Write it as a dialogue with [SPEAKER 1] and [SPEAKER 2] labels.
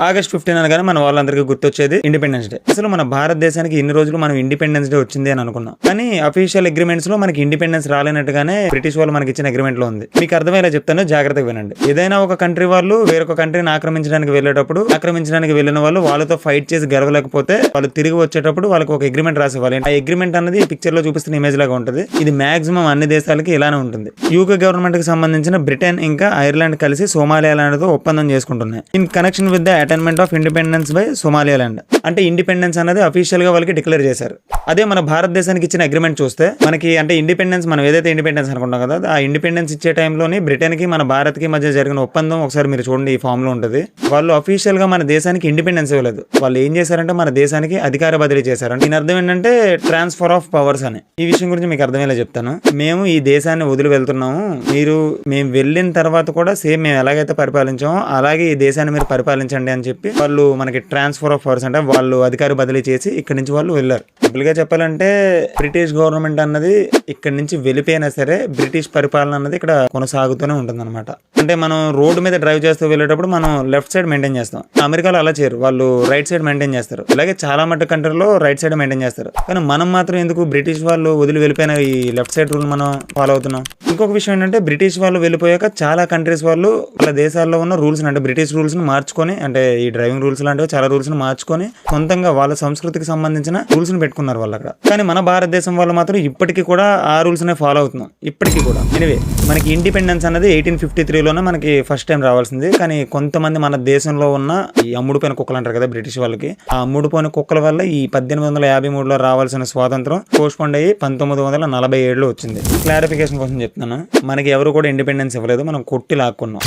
[SPEAKER 1] August fifteen అనగానే మన వాళ్ళందరికీ గుర్తొచ్చేది ఇండిపెండెన్స్ డే అసలు మన భారతదేశానికి ఇన్ని రోజులు మనం ఇండిపెండెన్స్ డే వచ్చింది అని అనుకున్నాం. కానీ అఫీషియల్ అగ్రిమెంట్స్లో మనకి ఇండిపెండెన్స్ రాలేనట్టుగానే బ్రిటిష్ వాళ్ళు మనకి ఇచ్చిన అగ్రిమెంట్లో ఉంది. మీకు అర్థమయ్యేలా చెప్తాను జాగ్రత్తగా వినండి. ఏదైనా ఒక కంట్రీ వాళ్ళు వేరొక కంట్రీని ఆక్రమించడానికి వెళ్ళేటప్పుడు ఆక్రమించడానికి వెళ్ళిన వాళ్ళు వాళ్ళతో ఫైట్ చేసి గెలవలేకపోతే వాళ్ళు తిరిగి వచ్చేటప్పుడు వాళ్ళకి ఒక అగ్రిమెంట్ రాసేవాళ్ళు ఆ అగ్రిమెంట్ అనేది పిక్చర్లో చూపిస్తున్న ఇమేజ్ లాగా ఉంటుంది. ఇది మాక్సిమం అన్ని దేశాలకి ఇలానే ఉంటుంది. యూకే గవర్నమెంట్కి సంబంధించిన బ్రిటన్ ఇంకా ఐర్లాండ్ కలిసి సోమాలియా ల్యాండ్ ఒప్పందం చేసుకుంటున్నాయి. In connection with the attainment of independence by Somalia land అంటే ఇండిపెండెన్స్ అనేది అఫీషియల్గా వాళ్ళకి డిక్లేర్ చేశారు. అదే మన భారతదేశానికి ఇచ్చిన అగ్రిమెంట్ చూస్తే మనకి అంటే ఇండిపెండెన్స్ మనం ఏదైతే ఇండిపెండెన్స్ అనుకుంటాం కదా ఆ ఇండిపెండెన్స్ ఇచ్చే టైంలోని బ్రిటన్కి మన భారత్కి మధ్య జరిగిన ఒప్పందం ఒకసారి మీరు చూడండి ఈ ఫామ్లో ఉంటుంది. వాళ్ళు అఫీషియల్గా మన దేశానికి ఇండిపెండెన్స్ ఇవ్వలేదు. వాళ్ళు ఏం చేశారంటే మన దేశానికి అధికార బదిలీ చేశారు. దీని అర్థం ఏంటంటే ట్రాన్స్ఫర్ ఆఫ్ పవర్స్ అని. ఈ విషయం గురించి మీకు అర్థమయ్యేలా చెప్తాను. మేము ఈ దేశాన్ని వదిలి వెళ్తున్నాము. మీరు మేము వెళ్ళిన తర్వాత కూడా సేమ్ మేము ఎలాగైతే పరిపాలించామో అలాగే ఈ దేశాన్ని మీరు పరిపాలించండి అని చెప్పి వాళ్ళు మనకి ట్రాన్స్ఫర్ ఆఫ్ పవర్స్ అంటే వాళ్ళు అధికారి బదిలీ చేసి ఇక్కడ నుంచి వాళ్ళు వెళ్ళారు. సింపుల్గా చెప్పాలంటే బ్రిటిష్ గవర్నమెంట్ అన్నది ఇక్కడి నుంచి వెళ్ళిపోయినా సరే బ్రిటిష్ పరిపాలన అన్నది ఇక్కడ కొనసాగుతూనే ఉంటుంది అనమాట అంటే మనం రోడ్డు మీద డ్రైవ్ చేస్తూ వెళ్ళేటప్పుడు మనం లెఫ్ట్ సైడ్ మెయింటైన్ చేస్తాం. అమెరికాలో అలా చేయరు. వాళ్ళు రైట్ సైడ్ మెయింటైన్ చేస్తారు. అలాగే చాలా మట్టు కంట్రీలో రైట్ సైడ్ మెయింటైన్ చేస్తారు. కానీ మనం మాత్రం ఎందుకు బ్రిటిష్ వాళ్ళు వదిలి వెళ్ళిపోయిన ఈ లెఫ్ట్ సైడ్ రూల్ మనం ఫాలో అవుతున్నాం? ఇంకొక విషయం ఏంటంటే బ్రిటిష్ వాళ్ళు వెళ్ళిపోయాక చాలా కంట్రీస్ వాళ్ళు వాళ్ళ దేశాల్లో ఉన్న రూల్స్ అంటే బ్రిటిష్ రూల్స్ని మార్చుకొని అంటే ఈ డ్రైవింగ్ రూల్స్ లాంటివి చాలా రూల్స్ని మార్చుకొని సొంతంగా వాళ్ళ సంస్కృతికి సంబంధించిన రూల్స్ని పెట్టుకున్నారు వాళ్ళు అక్కడ. కానీ మన భారతదేశం వాళ్ళు మాత్రం ఇప్పటికీ కూడా ఆ రూల్స్ నే ఫాలో అవుతున్నాం. ఇప్పటికీ కూడా. ఎనివే మనకి ఇండిపెండెన్స్ అనేది ఎయిటీన్ ఫిఫ్టీ త్రీలోనే మనకి ఫస్ట్ టైం రావాల్సింది. కానీ కొంతమంది మన దేశంలో ఉన్న ఈ అమ్ముడుపోయిన కుక్కలు అంటారు కదా బ్రిటిష్ వాళ్ళకి. ఆ అమ్ముడుపోయిన కుక్కల వల్ల ఈ పద్దెనిమిది వందల యాభై మూడులో రావాల్సిన స్వాతంత్రం పోస్ట్పోండ్ అయ్యి పంతొమ్మిది వందల నలభై ఏడులో వచ్చింది. క్లారిఫికేషన్ కోసం చెప్తాను చెప్తున్నాను మనకి ఎవరు కూడా ఇండిపెండెన్స్ ఇవ్వలేదు. మనం కొట్టి లాక్కున్నాం.